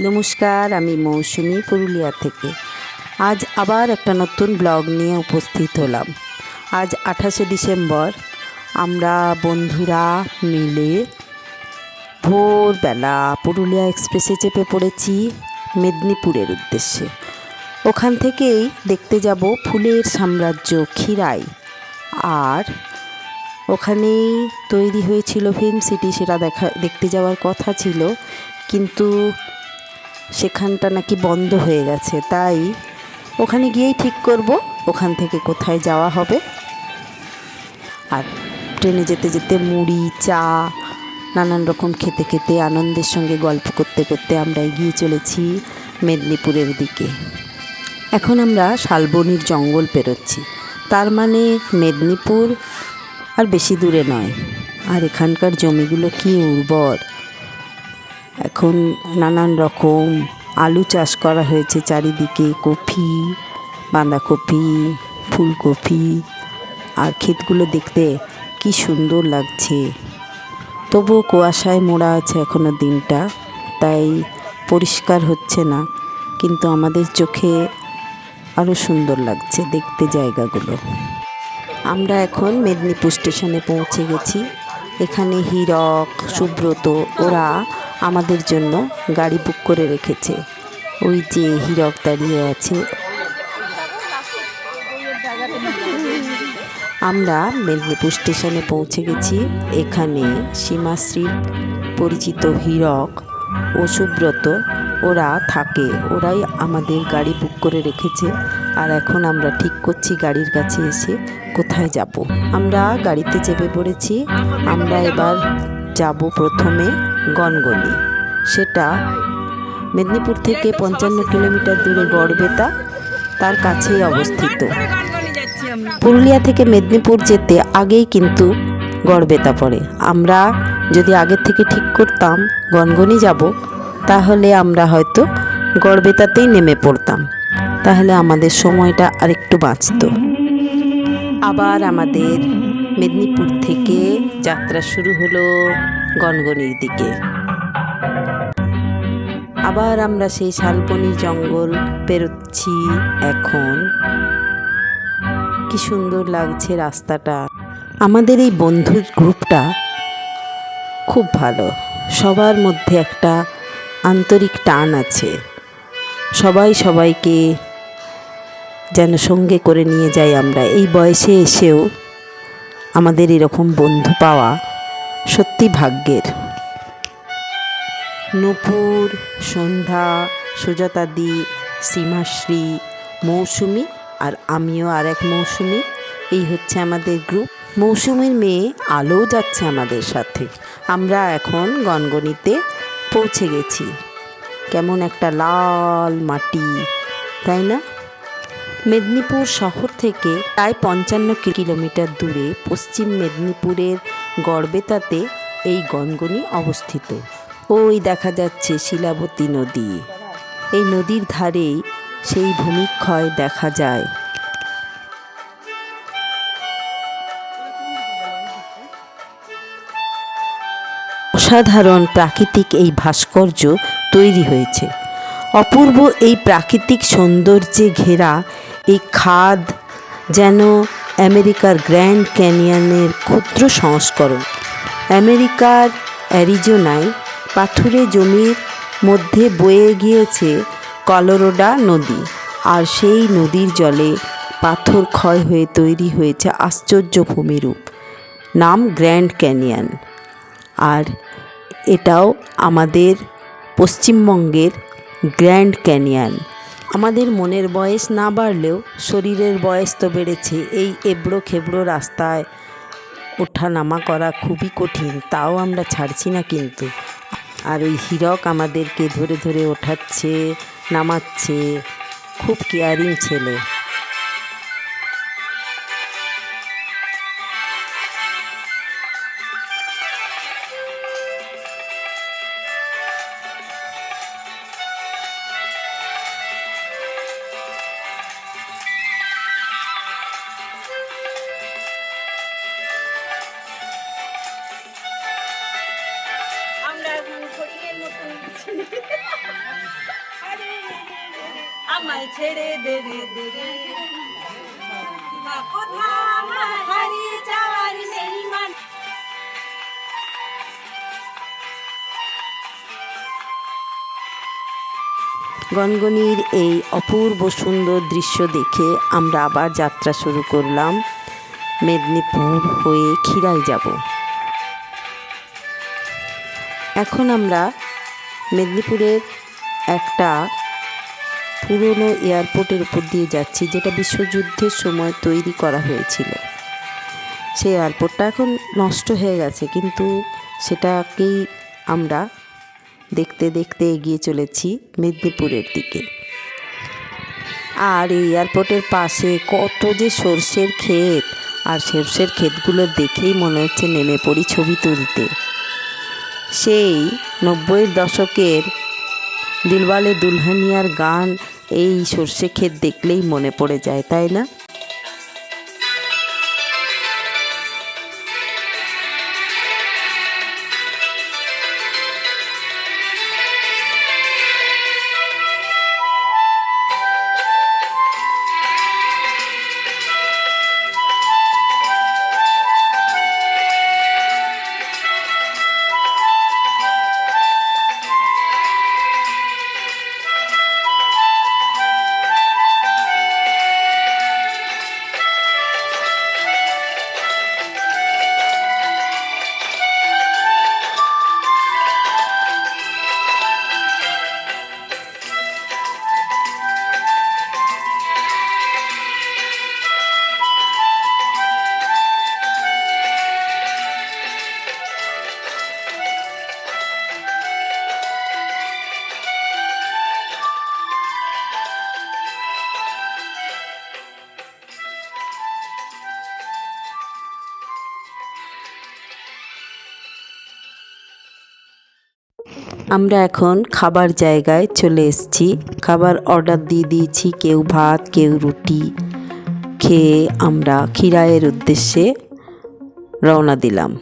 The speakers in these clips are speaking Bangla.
নমস্কার, আমি মৌসুমি পুরুলিয়া থেকে। আজ আবার একটা নতুন ব্লগ নিয়ে উপস্থিত হলাম। আজ আঠাশে ডিসেম্বর, আমরা বন্ধুরা মিলে ভোরবেলা পুরুলিয়া এক্সপ্রেসে চেপে পড়েছি মেদিনীপুরের উদ্দেশ্যে। ওখান থেকেই দেখতে যাব ফুলের সাম্রাজ্য ক্ষীরাই। আর ওখানেই তৈরি হয়েছিল ফিল্ম সিটি সেটা দেখা, দেখতে যাওয়ার কথা ছিল, কিন্তু সেখানটা নাকি বন্ধ হয়ে গেছে। তাই ওখানে গিয়েই ঠিক করব, ওখান থেকে কোথায় যাওয়া হবে। আর ট্রেনে যেতে যেতে মুড়ি, চা, নানান রকম খেতে খেতে, আনন্দের সঙ্গে গল্প করতে করতে আমরা এগিয়ে চলেছি মেদিনীপুরের দিকে। এখন আমরা শালবনির জঙ্গল পেরোচ্ছি। তার মানে মেদিনীপুর আর বেশি দূরে নয়। আর এখানকার জমিগুলো কি উর্বর। এখন নানান রকম আলু চাষ করা হয়েছে চারিদিকে, কপি, বাঁধাকপি, ফুলকপি। আর ক্ষেতগুলো দেখতে কি সুন্দর লাগছে। তবুও কুয়াশায় মোড়া আছে এখনও দিনটা। তাই পরিষ্কার হচ্ছে না, কিন্তু আমাদের চোখে আরও সুন্দর লাগছে দেখতে জায়গাগুলো। আমরা এখন মেদিনীপুর স্টেশনে পৌঁছে গেছি। এখানে হীরক, সুব্রত, ওরা আমাদের জন্য গাড়ি বুক করে রেখেছে। ওই যে হীরক দাঁড়িয়ে আছে। আমরা মেদিনীপুর স্টেশনে পৌঁছে গেছি। এখানে সীমাশ্রীর পরিচিত হীরক ও সুব্রত ওরা থাকে। ওরাই আমাদের গাড়ি বুক করে রেখেছে। আর এখন আমরা ঠিক করছি গাড়ির কাছে এসে কোথায় যাব? আমরা গাড়িতে চেপে পড়েছি। আমরা এবার যাব প্রথমে গনগনি। সেটা মেদিনীপুর থেকে পঞ্চান্ন কিলোমিটার দূরে গড়বেতা, তার কাছেই অবস্থিত। পুরুলিয়া থেকে মেদিনীপুর যেতে আগেই কিন্তু গড়বেতা পড়ে। আমরা যদি আগের থেকে ঠিক করতাম গনগনি যাব, তাহলে আমরা হয়তো গড়বেতাতেই নেমে পড়তাম। তাহলে আমাদের সময়টা আরেকটু বাঁচত। আবার আমাদের মেদিনীপুর থেকে যাত্রা শুরু হলো গনগনির দিকে। আবার আমরা সেই শালবনি জঙ্গল পেরোচ্ছি এখন। কি সুন্দর লাগছে রাস্তাটা। আমাদের এই বন্ধুর গ্রুপটা খুব ভালো। সবার মধ্যে একটা আন্তরিক টান আছে। সবাই সবাইকে যেন সঙ্গে করে নিয়ে যাই আমরা। এই বয়সে এসেও আমাদের এরকম বন্ধু পাওয়া সত্যি ভাগ্যের। নূপুর, সন্ধ্যা সুজাতাদি সীমাশ্রী, মৌসুমি আর আমিও আর এক মৌসুমি। এই হচ্ছে আমাদের গ্রুপ। মৌসুমির মেয়ে আলোও যাচ্ছে আমাদের সাথে। আমরা এখন গনগনিতে পৌঁছে গেছি। কেমন একটা লাল মাটি, তাই না? মেদিনীপুর শহর থেকে প্রায় পঞ্চান্ন কিলোমিটার দূরে পশ্চিম মেদিনীপুরের গড়বেতাতে এই গনগনি অবস্থিত। ওই দেখা যাচ্ছে শিলাবতী নদী। এই নদীর ধারেই সেই ভূমিক্ষয় দেখা যায়। অসাধারণ প্রাকৃতিক এই ভাস্কর্য তৈরি হয়েছে। অপূর্ব এই প্রাকৃতিক সৌন্দর্যে ঘেরা এই খাদ যেন আমেরিকার গ্র্যান্ড ক্যানিয়নের ক্ষুদ্র সংস্করণ। আমেরিকার অ্যারিজোনায় পাথুরে জমির মধ্যে বয়ে গিয়েছে কলোরোডা নদী, আর সেই নদীর জলে পাথর ক্ষয় হয়ে তৈরি হয়েছে আশ্চর্য ভূমিরূপ, নাম গ্র্যান্ড ক্যানিয়ন। আর এটাও আমাদের পশ্চিমবঙ্গের গ্র্যান্ড ক্যানিয়ন। আমাদের মনের বয়স না বাড়লেও শরীরের বয়স তো বেড়েছে। এই এবড়ো খেবড়ো রাস্তায় ওঠা নামা করা খুবই কঠিন, তাও আমরা ছাড়ছি না কিন্তু। আর ওই হীরক আমাদেরকে ধরে ধরে ওঠাচ্ছে, নামাচ্ছে। খুব কেয়ারিং ছেলে। ছেড়ে দেবে গনগনির এই অপূর্ব সুন্দর দৃশ্য দেখে আমরা আবার যাত্রা শুরু করলাম। মেদিনীপুর হয়ে খিরাই যাব। এখন আমরা মেদিনীপুরের একটা পুরনো এয়ারপোর্টের উপর দিয়ে যাচ্ছি, যেটা বিশ্বযুদ্ধের সময় তৈরি করা হয়েছিল। সেই এয়ারপোর্টটা এখন নষ্ট হয়ে গেছে, কিন্তু সেটাকেই আমরা দেখতে দেখতে এগিয়ে চলেছি মেদিনীপুরের দিকে। আর এই এয়ারপোর্টের পাশে কত যে সর্ষের ক্ষেত, আর সর্ষের ক্ষেতগুলো দেখেই মনে হচ্ছে নেমে পড়ি ছবি তুলতে। সেই নব্বইয়ের দশকের দিলওয়ালে দুলহানিয়ার গান এই সর্ষে ক্ষেত দেখলেই মনে পড়ে যায় তাই না? আমরা এখন খাবার জায়গায় চলে এসেছি। খাবার অর্ডার দিয়ে দিয়েছি, কেউ ভাত, কেউ রুটি। খেয়ে আমরা খিরায়ের উদ্দেশ্যে রওনা দিলাম।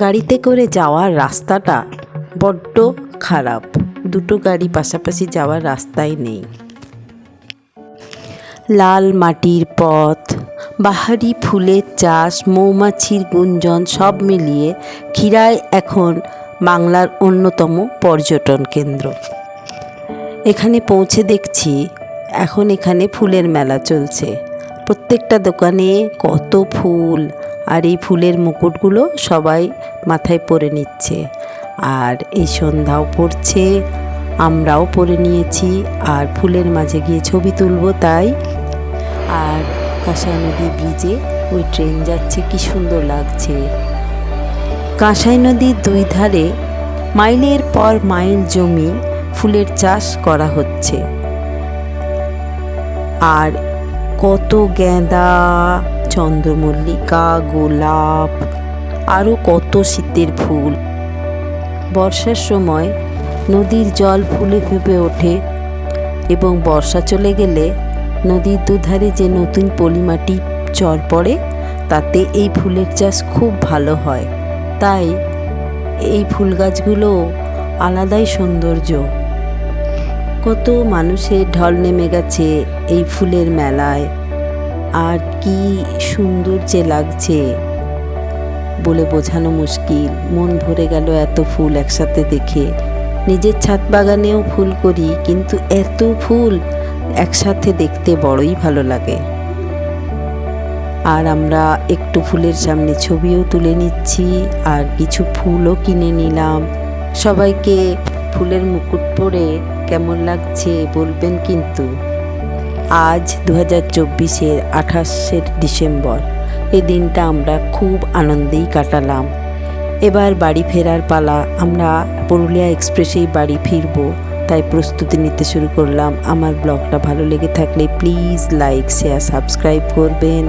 গাড়িতে করে যাওয়ার রাস্তাটা বড্ড খারাপ। দুটো গাড়ি পাশাপাশি যাওয়ার রাস্তাই নেই। লাল মাটির পথ, বাহারি ফুলের চাষ, মৌমাছির গুঞ্জন সব মিলিয়ে খিরায় এখন বাংলার অন্যতম পর্যটন কেন্দ্র। এখানে পৌঁছে দেখছি, এখন এখানে ফুলের মেলা চলছে। প্রত্যেকটা দোকানে কত ফুল, আর এই ফুলের মুকুটগুলো সবাই মাথায় পরে নিচ্ছে। আর এই সন্ধ্যাও পড়ছে, আমরাও পরে নিয়েছি, আর ফুলের মাঝে গিয়ে ছবি তুলব তাই। আর কাঁসাই নদী ব্রিজে ওই ট্রেন যাচ্ছে, কি সুন্দর লাগছে। কাঁসাই নদীর দুই ধারে মাইলের পর মাইল জমি ফুলের চাষ করা হচ্ছে। আর কত গেঁদা, চন্দ্রমল্লিকা, গোলাপ, আরও কত শীতের ফুল। বর্ষার সময় নদীর জল ফুলে ফেপে ওঠে এবং বর্ষা চলে গেলে নদীর দুধারে যে নতুন পলিমাটি চর পড়ে, তাতে এই ফুলের চাষ খুব ভালো হয়। তাই এই ফুল গাছগুলো আলাদাই সৌন্দর্য। কত মানুষের ঢল নেমে গেছে এই ফুলের মেলায়। আর কি সুন্দর যে লাগছে বলে বোঝানো মুশকিল। মন ভরে গেল এত ফুল একসাথে দেখে। নিজের ছাদ বাগানেও ফুল করি, কিন্তু এত ফুল একসাথে দেখতে বড়ই ভালো লাগে। আর আমরা একটু ফুলের সামনে ছবিও তুলে নিচ্ছি আর কিছু ফুলও কিনে নিলাম। সবাইকে ফুলের মুকুট পরে কেমন লাগছে বলবেন কিন্তু। আজ দু হাজার চব্বিশের আঠাশের ডিসেম্বর। এই দিনটা আমরা খুব আনন্দেই কাটালাম। এবার বাড়ি ফেরার পালা। আমরা পুরুলিয়া এক্সপ্রেসেই বাড়ি ফিরবো, তাই প্রস্তুতি নিতে শুরু করলাম। আমার ব্লগটা ভালো লেগে থাকলে প্লিজ লাইক, শেয়ার, সাবস্ক্রাইব করবেন।